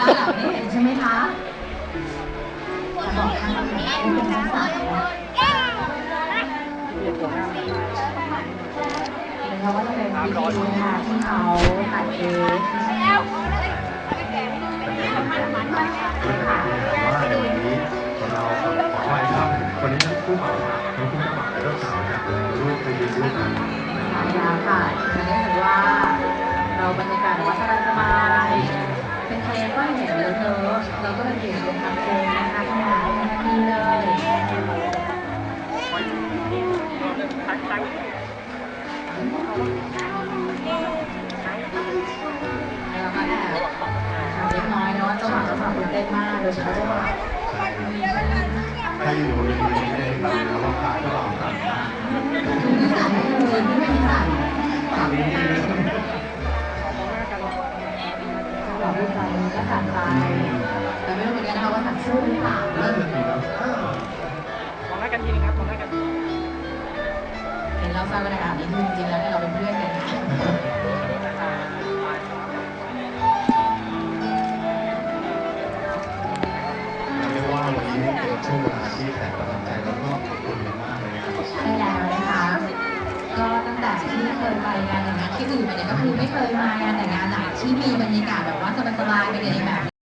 ด้านหลังนี่เห็นใช่ไหมคะจะบอกข้างนี้เป็นชั้นสามเป็นเราะว่าจะเป็นวิธีนะคะที่เขาตัดเค้กค่ะว่าในวันนี้เราขออภัยครับวันนี้ทั้งคู่บ่าวทั้งคู่เจ้าบ่าวและเจ้าสาวจะร่วมไปยืนด้วยกันใช่แล้วค่ะจะได้เห็นว่า เล็กน้อยเนาะเจ้าบ่าเจ้าสาตื่นเต้นมากโดยเฉพาะเจ้าบ่าถ้าอยู่บนเวทีนี้ได้ดูแล้วว่าขาเจ้าบ่าวสั่นมากไม่สั่นเลยไม่มีสั่นสั่นจริงๆนะเราพูดไปก็สั่นไป เห็นเราสร้างบรรยากาศนี้คือจริงๆแล้วเนี่ยเราเป็นเพื่อนกันนะเรียกว่าวันนี้เป็นช่วงเวลาที่แสนประทับใจแล้วก็ขอบคุณมากเลยนะครับใช่แล้วนะคะ ก็ตั้งแต่ที่เคยไปงานแต่งงานที่อื่นมาเนี่ยก็คือไม่เคยมางานแต่งงานไหนที่มีบรรยากาศแบบว่าสบายๆไปเลยแบบ